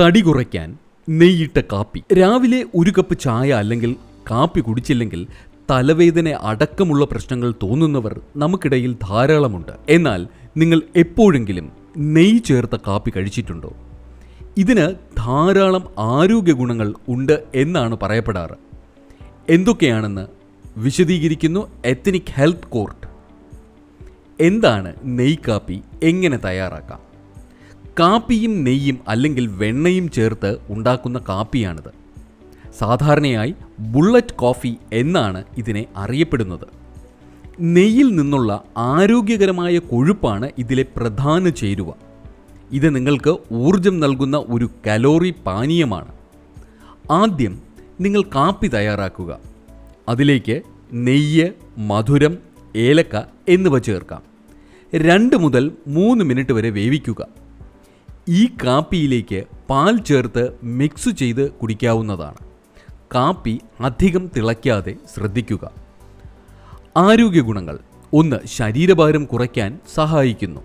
തടി കുറയ്ക്കാൻ നെയ്യിട്ട കാപ്പി. രാവിലെ ഒരു കപ്പ് ചായ അല്ലെങ്കിൽ കാപ്പി കുടിച്ചില്ലെങ്കിൽ തലവേദന അടക്കമുള്ള പ്രശ്നങ്ങൾ തോന്നുന്നവർ നമുക്കിടയിൽ ധാരാളമുണ്ട്. എന്നാൽ നിങ്ങൾ എപ്പോഴെങ്കിലും നെയ്യ് ചേർത്ത കാപ്പി കഴിച്ചിട്ടുണ്ടോ? ഇതിന് ധാരാളം ആരോഗ്യ ഗുണങ്ങൾ ഉണ്ട് എന്നാണ് പറയപ്പെടാറ്. എന്തൊക്കെയാണെന്ന് വിശദീകരിക്കുന്നു എത്തനിക് ഹെൽത്ത് കോർട്ട് എന്താണ് നെയ്യ് കാപ്പി? എങ്ങനെ തയ്യാറാക്കാം? കാപ്പിയും നെയ്യും അല്ലെങ്കിൽ വെണ്ണയും ചേർത്ത് ഉണ്ടാക്കുന്ന കാപ്പിയാണിത്. സാധാരണയായി ബുള്ളറ്റ് കോഫി എന്നാണ് ഇതിനെ അറിയപ്പെടുന്നത്. നെയ്യിൽ നിന്നുള്ള ആരോഗ്യകരമായ കൊഴുപ്പാണ് ഇതിലെ പ്രധാന ചേരുവ. ഇത് നിങ്ങൾക്ക് ഊർജം നൽകുന്ന ഒരു കലോറി പാനീയമാണ്. ആദ്യം നിങ്ങൾ കാപ്പി തയ്യാറാക്കുക. അതിലേക്ക് നെയ്യ് മധുരം ഏലക്ക എന്നിവ ചേർക്കാം. രണ്ട് മുതൽ മൂന്ന് മിനിറ്റ് വരെ വേവിക്കുക. ഈ കാപ്പിയിലേക്ക് പാൽ ചേർത്ത് മിക്സ് ചെയ്ത് കുടിക്കാവുന്നതാണ്. കാപ്പി അധികം തിളയ്ക്കാതെ ശ്രദ്ധിക്കുക. ആരോഗ്യ ഗുണങ്ങൾ. ഒന്ന് ശരീരഭാരം കുറയ്ക്കാൻ സഹായിക്കുന്നു.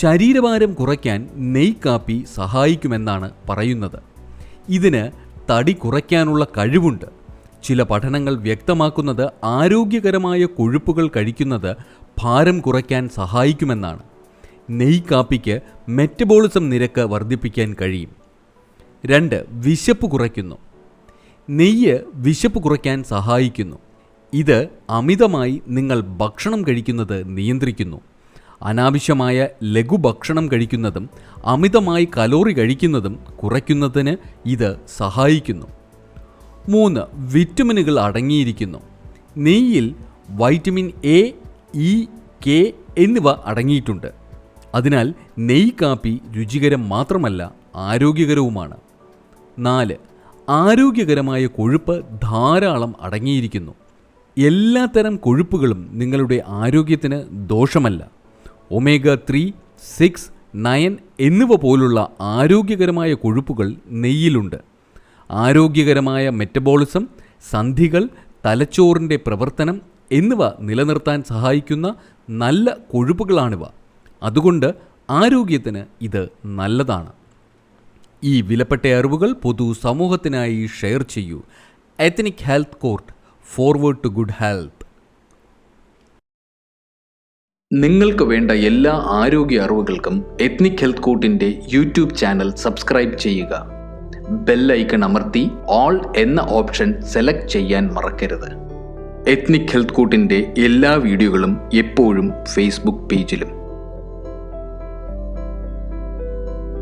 ശരീരഭാരം കുറയ്ക്കാൻ നെയ് കാപ്പി സഹായിക്കുമെന്നാണ് പറയുന്നത്. ഇതിന് തടി കുറയ്ക്കാനുള്ള കഴിവുണ്ട്. ചില പഠനങ്ങൾ വ്യക്തമാക്കുന്നത് ആരോഗ്യകരമായ കൊഴുപ്പുകൾ കഴിക്കുന്നത് ഭാരം കുറയ്ക്കാൻ സഹായിക്കുമെന്നാണ്. നെയ് കാപ്പിക്ക് മെറ്റബോളിസം നിരക്ക് വർദ്ധിപ്പിക്കാൻ കഴിയും. രണ്ട് വിശപ്പ് കുറയ്ക്കുന്നു. നെയ്യ് വിശപ്പ് കുറയ്ക്കാൻ സഹായിക്കുന്നു. ഇത് അമിതമായി നിങ്ങൾ ഭക്ഷണം കഴിക്കുന്നത് നിയന്ത്രിക്കുന്നു. അനാവശ്യമായ ലഘുഭക്ഷണം കഴിക്കുന്നതും അമിതമായി കലോറി കഴിക്കുന്നതും കുറയ്ക്കുന്നതിന് ഇത് സഹായിക്കുന്നു. മൂന്ന് വിറ്റമിനുകൾ അടങ്ങിയിരിക്കുന്നു. നെയ്യിൽ വൈറ്റമിൻ എ ഇ കെ എന്നിവ അടങ്ങിയിട്ടുണ്ട്. അതിനാൽ നെയ് കാപ്പി രുചികരം മാത്രമല്ല ആരോഗ്യകരവുമാണ്. നാല് ആരോഗ്യകരമായ കൊഴുപ്പ് ധാരാളം അടങ്ങിയിരിക്കുന്നു. എല്ലാത്തരം കൊഴുപ്പുകളും നിങ്ങളുടെ ആരോഗ്യത്തിന് ദോഷമല്ല. ഒമേഗ ത്രീ സിക്സ് നയൻ എന്നിവ പോലുള്ള ആരോഗ്യകരമായ കൊഴുപ്പുകൾ നെയ്യിലുണ്ട്. ആരോഗ്യകരമായ മെറ്റബോളിസം സന്ധികൾ തലച്ചോറിന്റെ പ്രവർത്തനം എന്നിവ നിലനിർത്താൻ സഹായിക്കുന്ന നല്ല കൊഴുപ്പുകളാണിവ. അതുകൊണ്ട് ആരോഗ്യത്തിന് ഇത് നല്ലതാണ്. ഈ വിലപ്പെട്ട അറിവുകൾ പൊതു സമൂഹത്തിനായി ഷെയർ ചെയ്യൂ. Ethnic health court forward to good health നിങ്ങൾക്ക് വേണ്ട എല്ലാ ആരോഗ്യ അറിവുകൾക്കും എത്നിക് ഹെൽത്ത് കോട്ടിന്റെ യൂട്യൂബ് ചാനൽ സബ്സ്ക്രൈബ് ചെയ്യുക. ബെൽ ഐക്കൺ അമർത്തി ഓൾ എന്ന ഓപ്ഷൻ സെലക്ട് ചെയ്യാൻ മറക്കരുത്. എത്നിക് ഹെൽത്ത് കോട്ടിന്റെ എല്ലാ വീഡിയോകളും എപ്പോഴും ഫേസ്ബുക്ക് പേജിലും